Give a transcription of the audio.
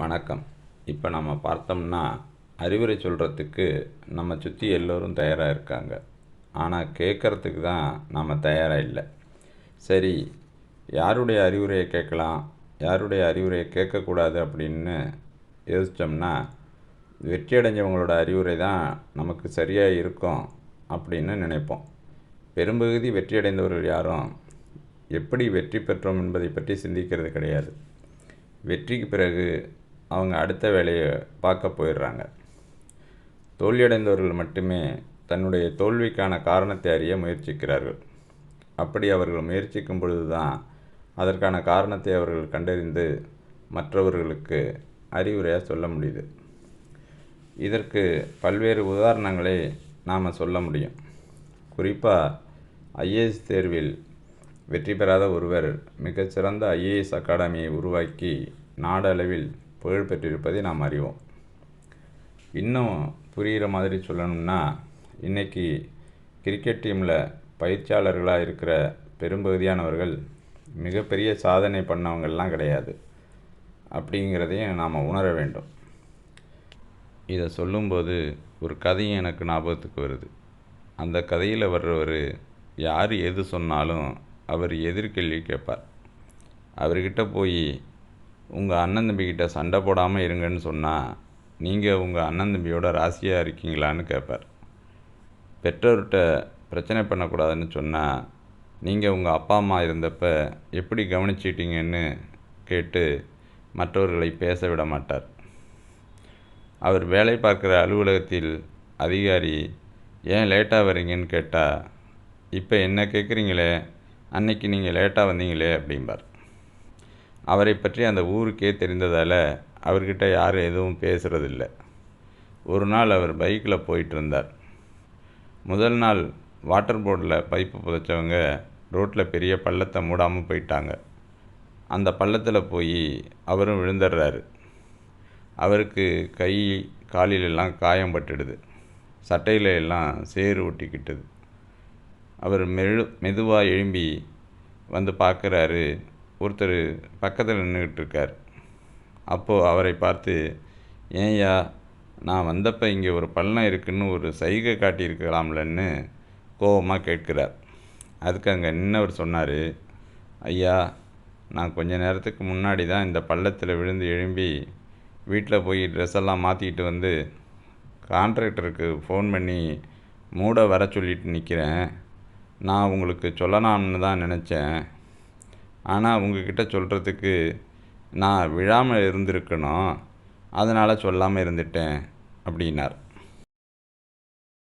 வணக்கம். இப்போ நம்ம பார்த்தோம்னா அறிவுரை சொல்கிறதுக்கு நம்ம சுற்றி எல்லோரும் தயாராக இருக்காங்க. ஆனால் கேட்குறதுக்கு தான் நாம் தயாராக இல்லை. சரி யாருடைய அறிவுரையை கேட்கலாம்? யாருடைய அறிவுரையை கேட்கக்கூடாது அப்படின்னு யோசித்தோம்னா வெற்றி அடைஞ்சவங்களோட அறிவுரை தான் நமக்கு சரியாக இருக்கும் அப்படின்னு நினைப்போம். பெரும்பகுதி வெற்றி அடைந்தவர்கள் யாரும் எப்படி வெற்றி பெற்றோம் என்பதை பற்றி சிந்திக்கிறது கிடையாது. வெற்றிக்கு பிறகு அவங்க அடுத்த வேலையை பார்க்க போயிடுறாங்க. தோல்வியடைந்தவர்கள் மட்டுமே தன்னுடைய தோல்விக்கான காரணத்தை அறிய முயற்சிக்கிறார்கள். அப்படி அவர்கள் முயற்சிக்கும் பொழுது தான் அதற்கான காரணத்தை அவர்கள் கண்டறிந்து மற்றவர்களுக்கு அறிவுரையாக சொல்ல முடியுது. இதற்கு பல்வேறு உதாரணங்களை நாம் சொல்ல முடியும். குறிப்பாக ஐஏஎஸ் தேர்வில் வெற்றி பெறாத ஒருவர் மிகச்சிறந்த ஐஏஎஸ் அகாடமியை உருவாக்கி நாடளவில் புகழ் பெற்றிருப்பதை நாம் அறிவோம். இன்னும் புரிகிற மாதிரி சொல்லணும்னா இன்றைக்கி கிரிக்கெட் டீமில் பயிற்சியாளர்களாக இருக்கிற பெரும்பகுதியானவர்கள் மிகப்பெரிய சாதனை பண்ணவங்கள்லாம் கிடையாது. அப்படிங்கிறதையும் நாம் உணர வேண்டும். இதை சொல்லும்போது ஒரு கதையும் எனக்கு ஞாபகத்துக்கு வருது. அந்த கதையில் வர்றவர் யார் எது சொன்னாலும் அவர் எதிர்கேள்வி கேட்பார். அவர்கிட்ட போய் உங்கள் அண்ணன் தம்பிக்கிட்ட சண்டை போடாமல் இருங்கன்னு சொன்னால் நீங்கள் உங்கள் அண்ணன் தம்பியோட ராசியாக இருக்கீங்களான்னு கேட்பார் பெற்றோர்கிட்ட பிரச்சனை பண்ணக்கூடாதுன்னு சொன்னால் நீங்கள் உங்கள் அப்பா அம்மா இருந்தப்ப எப்படி கவனிச்சிட்டீங்கன்னு கேட்டு மற்றவர்களை பேச விட மாட்டார். அவர் வேலை பார்க்குற அலுவலகத்தில் அதிகாரி ஏன் லேட்டாக வரீங்கன்னு கேட்டால் இப்போ என்ன கேட்குறீங்களே அன்னைக்கு நீங்கள் லேட்டாக வந்தீங்களே அப்படிம்பார். அவரை பற்றி அந்த ஊருக்கே தெரிந்ததால் அவர்கிட்ட யாரும் எதுவும் பேசுகிறதில்ல ஒரு நாள் அவர் பைக்கில் போயிட்டு இருந்தார் முதல் நாள் வாட்டர் போர்டில் பைப்பு புதைச்சவங்க ரோட்டில் பெரிய பள்ளத்தை மூடாமல் போயிட்டாங்க. அந்த பள்ளத்தில் போய் அவரும் விழுந்துடுறாரு. அவருக்கு கை காலிலெல்லாம் காயம் பட்டுடுது. சட்டையில எல்லாம் சேறு ஒட்டிக்கிட்டுது. அவர் மெழு மெதுவாக எழும்பி வந்து பார்க்குறாரு ஒருத்தர் பக்கத்தில் நின்றுக்கிட்டு இருக்கார் அப்போது அவரை பார்த்து ஏன்யா நான் வந்தப்போ இங்கே ஒரு பள்ளம் இருக்குதுன்னு ஒரு சைகை காட்டியிருக்கலாம்லன்னு கோபமாக கேட்கிறார். அதுக்கு அங்கே நின்னவர் சொன்னார் ஐயா நான் கொஞ்ச நேரத்துக்கு முன்னாடி தான் இந்த பள்ளத்தில் விழுந்து எழும்பி வீட்டில் போய் ட்ரெஸ் எல்லாம் மாற்றிக்கிட்டு வந்து கான்ட்ராக்டருக்கு ஃபோன் பண்ணி மூட வர சொல்லிட்டு நிற்கிறேன் நான் உங்களுக்கு சொல்லலாம்னு தான் நினச்சேன். ஆனால் உங்ககிட்ட சொல்கிறதுக்கு நான் விழாமல் இருந்திருக்கணும். அதனால் சொல்லாமல் இருந்துட்டேன் அப்படின்னார்.